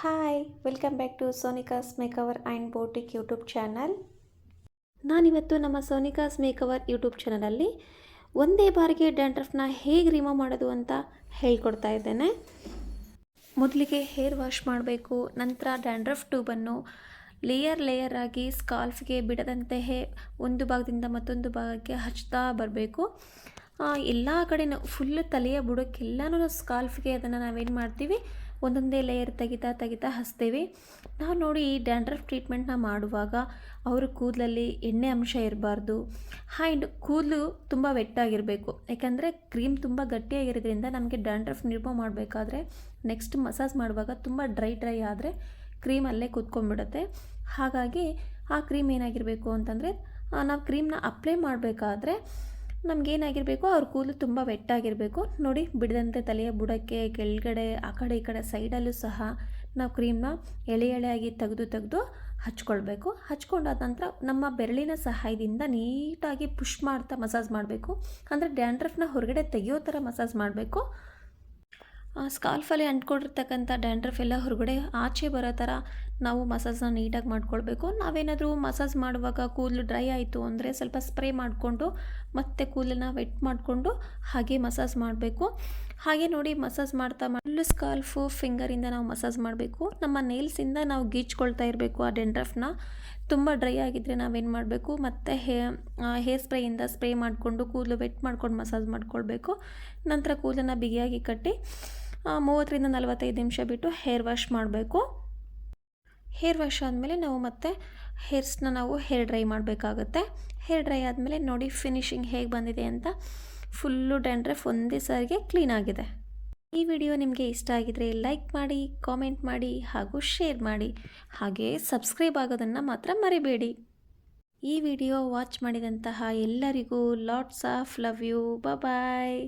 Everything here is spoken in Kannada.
Hi welcome back to Sonika's makeover and boutique YouTube channel ನಾನಿವತ್ತು ನಮ್ಮ ಸೋನಿಕಾಸ್ ಮೇಕವರ್ ಯೂಟ್ಯೂಬ್ ಚಾನಲಲ್ಲಿ ಒಂದೇ ಬಾರಿಗೆ ಡ್ಯಾಂಡ್ರಫ್ನ ಹೇಗೆ ರಿಮೂವ್ ಮಾಡೋದು ಅಂತ ಹೇಳ್ಕೊಡ್ತಾ ಇದ್ದೇನೆ. ಮೊದಲಿಗೆ ಹೇರ್ ವಾಶ್ ಮಾಡಬೇಕು, ನಂತರ ಡ್ಯಾಂಡ್ರಫ್ ಟ್ಯೂಬನ್ನು ಲೇಯರ್ ಲೇಯರ್ ಆಗಿ ಸ್ಕಾಲ್ಫ್ಗೆ ಬಿಡದಂತೆಯೇ ಒಂದು ಭಾಗದಿಂದ ಮತ್ತೊಂದು ಭಾಗಕ್ಕೆ ಹಚ್ತಾ ಬರಬೇಕು. ಎಲ್ಲ ಕಡೆನೂ ಫುಲ್ ತಲೆಯ ಬುಡಕ್ಕೆಲ್ಲನೂ ಸ್ಕಾಲ್ಫ್ಗೆ ಅದನ್ನು ನಾವೇನು ಮಾಡ್ತೀವಿ? ಒಂದೊಂದೇ ಲೇಯರ್ ತೆಗಿತಾ ತೆಗಿತಾ ಹಸ್ತೇವೆ ನಾವು ನೋಡಿ ಈ ಡ್ಯಾಂಡ್ರಫ್ ಟ್ರೀಟ್ಮೆಂಟ್ನ ಮಾಡುವಾಗ ಅವ್ರ ಕೂದಲಲ್ಲಿ ಎಣ್ಣೆ ಅಂಶ ಇರಬಾರ್ದು. ಆ್ಯಂಡ್ ಕೂದಲು ತುಂಬ ವೆಟ್ಟಾಗಿರಬೇಕು ಯಾಕಂದರೆ ಕ್ರೀಮ್ ತುಂಬ ಗಟ್ಟಿಯಾಗಿರೋದ್ರಿಂದ ನಮಗೆ ಡ್ಯಾಂಡ್ರಫ್ ನಿರ್ಮ ಮಾಡಬೇಕಾದ್ರೆ ನೆಕ್ಸ್ಟ್ ಮಸಾಜ್ ಮಾಡುವಾಗ ತುಂಬ ಡ್ರೈ ಡ್ರೈ ಆದರೆ ಕ್ರೀಮ್ ಅಲ್ಲೇ ಕೂತ್ಕೊಂಡ್ಬಿಡುತ್ತೆ. ಹಾಗಾಗಿ ಆ ಕ್ರೀಮ್ ಏನಾಗಿರಬೇಕು ಅಂತಂದರೆ ನಾವು ಕ್ರೀಮ್ನ ಅಪ್ಲೈ ಮಾಡಬೇಕಾದ್ರೆ ನಮಗೇನಾಗಿರಬೇಕು, ಅವ್ರ ಕೂದಲು ತುಂಬ ವೆಟ್ಟಾಗಿರಬೇಕು. ನೋಡಿ, ಬಿಡದಂತೆ ತಲೆಯ ಬುಡಕ್ಕೆ, ಕೆಳಗಡೆ, ಆ ಕಡೆ ಈ ಕಡೆ ಸೈಡಲ್ಲೂ ಸಹ ನಾವು ಕ್ರೀಮ್ನ ಎಳೆ ಎಳೆಯಾಗಿ ತೆಗೆದು ತೆಗೆದು ಹಚ್ಕೊಳ್ಬೇಕು. ಹಚ್ಕೊಂಡಾದ ನಂತರ ನಮ್ಮ ಬೆರಳಿನ ಸಹಾಯದಿಂದ ನೀಟಾಗಿ ಪುಷ್ ಮಾಡ್ತಾ ಮಸಾಜ್ ಮಾಡಬೇಕು. ಅಂದರೆ ಡ್ಯಾಂಡ್ರಫ್ನ ಹೊರಗಡೆ ತೆಗೆಯೋ ಥರ ಮಸಾಜ್ ಮಾಡಬೇಕು. ಸ್ಕಾಲ್ಫಲ್ಲಿ ಅಂಟ್ಕೊಂಡಿರ್ತಕ್ಕಂಥ ಡ್ಯಾಂಡ್ರಫ್ ಎಲ್ಲ ಹೊರಗಡೆ ಆಚೆ ಬರೋ ಥರ ನಾವು ಮಸಾಜ್ನ ನೀಟಾಗಿ ಮಾಡ್ಕೊಳ್ಬೇಕು. ನಾವೇನಾದರೂ ಮಸಾಜ್ ಮಾಡುವಾಗ ಕೂದಲು ಡ್ರೈ ಆಯಿತು ಅಂದರೆ ಸ್ವಲ್ಪ ಸ್ಪ್ರೇ ಮಾಡಿಕೊಂಡು ಮತ್ತೆ ಕೂದಲನ್ನ ವೆಟ್ ಮಾಡಿಕೊಂಡು ಹಾಗೆ ಮಸಾಜ್ ಮಾಡಬೇಕು. ಹಾಗೆ ನೋಡಿ ಮಸಾಜ್ ಮಾಡ್ತಾ ಮಾಡಲು ಸ್ಕಾಲ್ಫು ಫಿಂಗರಿಂದ ನಾವು ಮಸಾಜ್ ಮಾಡಬೇಕು. ನಮ್ಮ ನೇಲ್ಸಿಂದ ನಾವು ಗೀಚ್ಕೊಳ್ತಾ ಇರಬೇಕು ಆ ಡೆಂಡ್ರಫ್ನ ತುಂಬ ಡ್ರೈ ಆಗಿದ್ದರೆ ನಾವೇನು ಮಾಡಬೇಕು? ಮತ್ತು ಹೇ ಹೇರ್ ಸ್ಪ್ರೇಯಿಂದ ಸ್ಪ್ರೇ ಮಾಡಿಕೊಂಡು ಕೂದಲು ವೆಟ್ ಮಾಡ್ಕೊಂಡು ಮಸಾಜ್ ಮಾಡ್ಕೊಳ್ಬೇಕು. ನಂತರ ಕೂದಲನ್ನು ಬಿಗಿಯಾಗಿ ಕಟ್ಟಿ ಮೂವತ್ತರಿಂದ ನಲವತ್ತೈದು ನಿಮಿಷ ಬಿಟ್ಟು ಹೇರ್ ವಾಶ್ ಮಾಡಬೇಕು. ಹೇರ್ ವಾಶ್ ಆದಮೇಲೆ ನಾವು ಮತ್ತೆ ಹೇರ್ಸ್ನ ನಾವು ಹೇರ್ ಡ್ರೈ ಮಾಡಬೇಕಾಗುತ್ತೆ. ಹೇರ್ ಡ್ರೈ ಆದಮೇಲೆ ನೋಡಿ ಫಿನಿಶಿಂಗ್ ಹೇಗೆ ಬಂದಿದೆ ಅಂತ. ಫುಲ್ಲು ಡ್ಯಾಂಡ್ರಫ್ ಒಂದೇ ಸಾರಿಗೆ ಕ್ಲೀನ್ ಆಗಿದೆ. ಈ ವಿಡಿಯೋ ನಿಮಗೆ ಇಷ್ಟ ಆಗಿದರೆ ಲೈಕ್ ಮಾಡಿ, ಕಾಮೆಂಟ್ ಮಾಡಿ ಹಾಗೂ ಶೇರ್ ಮಾಡಿ. ಹಾಗೆ ಸಬ್ಸ್ಕ್ರೈಬ್ ಆಗೋದನ್ನು ಮಾತ್ರ ಮರಿಬೇಡಿ. ಈ ವಿಡಿಯೋ ವಾಚ್ ಮಾಡಿದಂತಹ ಎಲ್ಲರಿಗೂ lots of love you bye